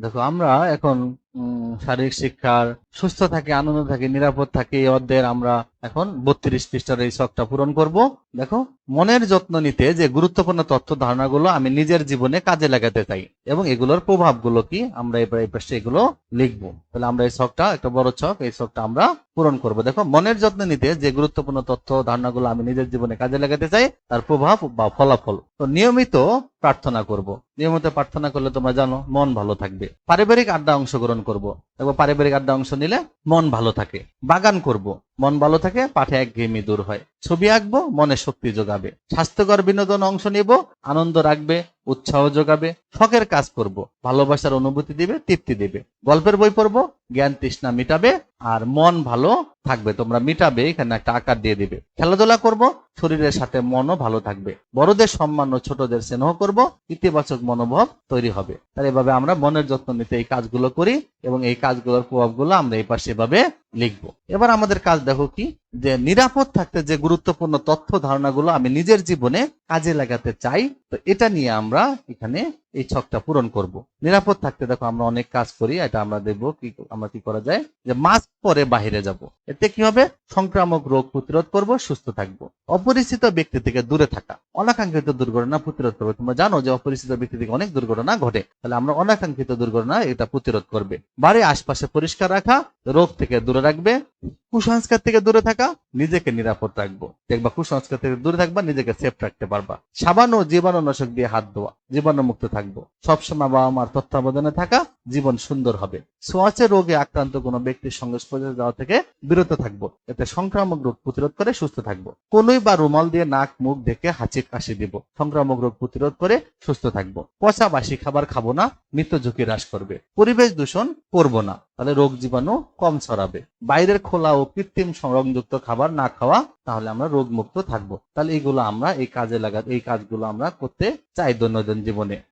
দেখো আমরা এখন শারীরিক শিক্ষার, সুস্থ থাকে, আনন্দ থাকে, নিরাপদ থাকে, এই অধ্যায়ের আমরা এখন বত্রিশ পৃষ্ঠার এই শখটা পূরণ করব। দেখো, মনের যত্ন নিতে যে গুরুত্বপূর্ণ তথ্য ধারণাগুলো আমি নিজের জীবনে কাজে লাগাতে চাই এবং এগুলোর প্রভাবগুলো কি, আমরা এবার এই পাশে এগুলো লিখব। তাহলে আমরা এই শখটা, একটা বড় ছক এই শখটা আমরা পূরণ করব। দেখো, মনের যত্ন নিতে যে গুরুত্বপূর্ণ তথ্য ধারণাগুলো আমি নিজের জীবনে কাজে লাগাতে চাই, তার প্রভাব বা ফলাফল। তো নিয়মিত প্রার্থনা করব। নিয়মিত প্রার্থনা করলে তোমরা জানো, মন ভালো থাকবে। পারিবারিক আড্ডা অংশগ্রহণ করব। দেখো পারিবারিক আড্ডা অংশ নিলে মন ভালো থাকে। বাগান করব। মন ভালো থাকে, পাঠে একঘেয়েমি দূর হয়। ছবি আঁকবো, মনে শক্তি যোগাবে। স্বাস্থ্যকর বিনোদন অংশ নিব, আনন্দ রাখবে, উৎসাহ যোগাবে। শখের কাজ করব। ভালোবাসার অনুভূতি দিবে, তৃপ্তি দিবে। গল্পের বই পড়ব, জ্ঞান তৃষ্ণা মিটাবে, আর মন ভালো থাকবে। তোমরা মিটাবে, এখানে একটা আকার দিয়ে দিবে। খেলাধুলা করব, শরীরের সাথে মনও ভালো থাকবে। বড়দের সম্মান ও ছোটদের স্নেহ করব, ইতিবাচক মনোভাব তৈরি হবে। তাহলে এভাবে আমরা মনের যত্ন নিতে এই কাজগুলো করি এবং এই কাজগুলোর প্রভাবগুলো আমরা এই পাশে এভাবে লিখব। এবার আমাদের কাজ দেখো কি? যে নিরাপদ থাকতে যে গুরুত্বপূর্ণ তথ্য ধারণাগুলো আমি নিজের জীবনে কাজে লাগাতে চাই, তো এটা নিয়ে আমরা এখানে এই ছকটা পূরণ করব। নিরাপদ থাকতে দেখো আমরা অনেক কাজ করি, এটা আমরা দেখব কি, আমরা কি করা যায়? যে মাস্ক পরে বাহিরে যাব। এতে কি হবে? সংক্রামক রোগ প্রতিরোধ করব, সুস্থ থাকব। অপরিচিত ব্যক্তি থেকে দূরে থাকা। অনাকাঙ্ক্ষিত দুর্ঘটনা প্রতিরোধ করবে। তোমরা জানো যে অপরিচিত ব্যক্তি থেকে অনেক দুর্ঘটনা ঘটে। তাহলে আমরা অনাকাঙ্ক্ষিত দুর্ঘটনা এটা প্রতিরোধ করবে। বাড়ির আশপাশে পরিষ্কার রাখা, রোগ থেকে দূরে রাখবে। কুসংস্কার থেকে দূরে থাকা あ নিজেকে নিরাপদ রাখব। দেখবা কুসংস্কার থেকে দূরে থাকবা, নিজেকে সেফ রাখতে পারবা। সাবান ও জীবাণুনাশক দিয়ে হাত ধোয়া, জীবাণু মুক্ত থাকব। সবসময় বাবা মার তত্ত্বাবধানে থাকা, জীবন সুন্দর হবে। সোয়াচে রোগে আক্রান্ত কোনো ব্যক্তির সংস্পর্শে যাওয়া থেকে বিরত থাকব। এতে সংক্রামক রোগ প্রতিরোধ করে সুস্থ থাকব। কনুই বা রুমাল দিয়ে নাক, মুখ ঢেকে হাঁচি কাশি দিব। সংক্রামক রোগ প্রতিরোধ করে সুস্থ থাকব। পচা বাসি খাবার খাব না মৃত্যু ঝুঁকি হ্রাস করবে। পরিবেশ দূষণ করব না, তাহলে রোগ জীবাণু কম ছড়াবে। বাইরের খোলা ও কৃত্রিম সংরক্ষযুক্ত খাবার না খাওয়া, তাহলে আমরা রোগ মুক্ত থাকব। তাহলে এইগুলো আমরা, এই কাজে লাগা, এই কাজগুলো আমরা করতে চাই দৈনন্দিন জীবনে।